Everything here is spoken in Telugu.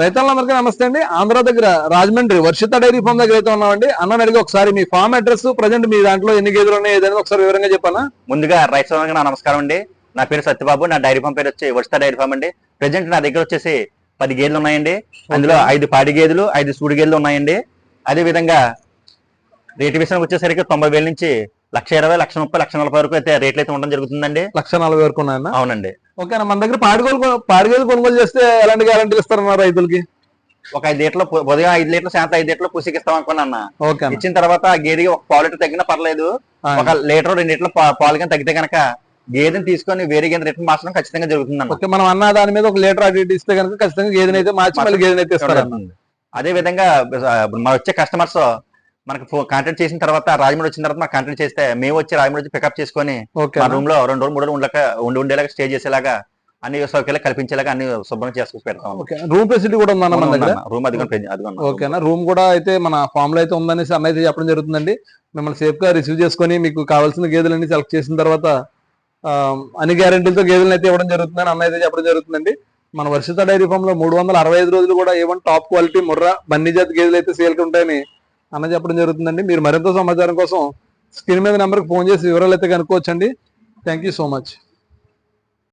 రైతులందరికీ నమస్తే అండి. ఆంధ్ర దగ్గర రాజమండ్రి వర్షిత డైరీ ఫామ్ దగ్గర అయితే ఉన్నామండి. అన్న అడిగి ఒకసారి మీ ఫామ్ అడ్రస్ ప్రజెంట్ మీ దాంట్లో ఎన్ని గేదెలు ఉన్నాయి ఏదైనా ఒకసారి వివరంగా చెప్పాలా? ముందుగా రైతు సోదరులకు నా నమస్కారం అండి. నా పేరు సత్యబాబు నా డైరీ ఫామ్ పేరు వచ్చి వర్షిత డైరీ ఫామ్ అండి. ప్రజెంట్ నా దగ్గర వచ్చేసి పది గేదెలు ఉన్నాయండి. అందులో ఐదు పాడి గేదెలు ఐదు సూడి గేదెలు ఉన్నాయండి. అదే విధంగా రేటు విషయానికి వచ్చేసరికి తొంభై వేల నుంచి లక్ష ఇరవై లక్ష ముప్పై లక్ష నలభై వరకు అయితే రేట్లు అయితే ఉండడం జరుగుతుందండి. లక్ష నలభై వరకు అవునండి. ఓకేనా మన దగ్గర పాడిగోలు పాడిగేలు కొనుగోలు చేస్తే ఎలాంటి గ్యారంటీలు ఇస్తారన్న రైతులకి? ఒక ఐదు లీటర్లు ఉదయం ఐదు లీటర్లు సాయంత్రం ఐదు లీటర్లు పుసికిస్తాం అనుకున్నా ఓకే. ఇచ్చిన తర్వాత గేదెకి ఒక పావు లీటర్ తగ్గినా పర్లేదు. ఒక లీటర్ రెండు లీటర్లు పాలు కానీ తగ్గితే కనుక గేదెని తీసుకొని వేరే గేదె రిటర్న్ మార్చడం ఖచ్చితంగా జరుగుతుందన్న. ఓకే మనం అన్న దాని మీద ఒక లీటర్ అటు ఇటు ఇస్తే కనుక ఖచ్చితంగా గేదెని అయితే మార్చి మళ్ళీ గేదెని అయితే ఇస్తారన్న. అదే విధంగా మన వచ్చే కస్టమర్స్ మనకి కాంటాక్ట్ చేసిన తర్వాత రాజమండ్రి వచ్చిన తర్వాత మనకు కాంటాక్ట్ చేస్తే మేము వచ్చి రాజమండ్రి వచ్చి పికప్ చేసుకొని ఓకే మా. రూమ్లో రెండు రోజులు మూడు రోజులు ఉండక ఉండి ఉండేలాగా స్టే చేసేలాగా అన్ని సౌకర్యాలు కల్పించేలాగా అన్ని శుభ్రం చేసుకుని పెడతాం. ఓకే. రూమ్ ఫెసిలిటీ కూడా ఉందన్న మన దగ్గర? రూమ్ అదిగోండి ఓకేనా రూమ్ కూడా అయితే మన ఫామ్లో అయితే ఉందనేసి అన్న అయితే చెప్పడం జరుగుతుందండి. మిమ్మల్ని సేఫ్గా రిసీవ్ చేసుకొని మీకు కావాల్సిన గేదెలన్నీ సెలెక్ట్ చేసిన తర్వాత అన్ని గ్యారెంటీలతో గేదెలను అయితే ఇవ్వడం జరుగుతుందని అన్న అయితే చెప్పడం జరుగుతుందండి. మన వర్షిత డైరీ ఫామ్లో మూడు వందల అరవై ఐదు రోజులు కూడా ఏమన్నా టాప్ క్వాలిటీ ముర్రా బన్నీ జాతి గేదెలు అయితే సేల్ ఉంటాయని అన్న చెప్పడం జరుగుతుందండి. మీరు మరింత సమాచారం కోసం స్క్రీన్ మీద నెంబర్కి ఫోన్ చేసి వివరాలు అయితే కనుక్కోవచ్చండి. Thank you so much.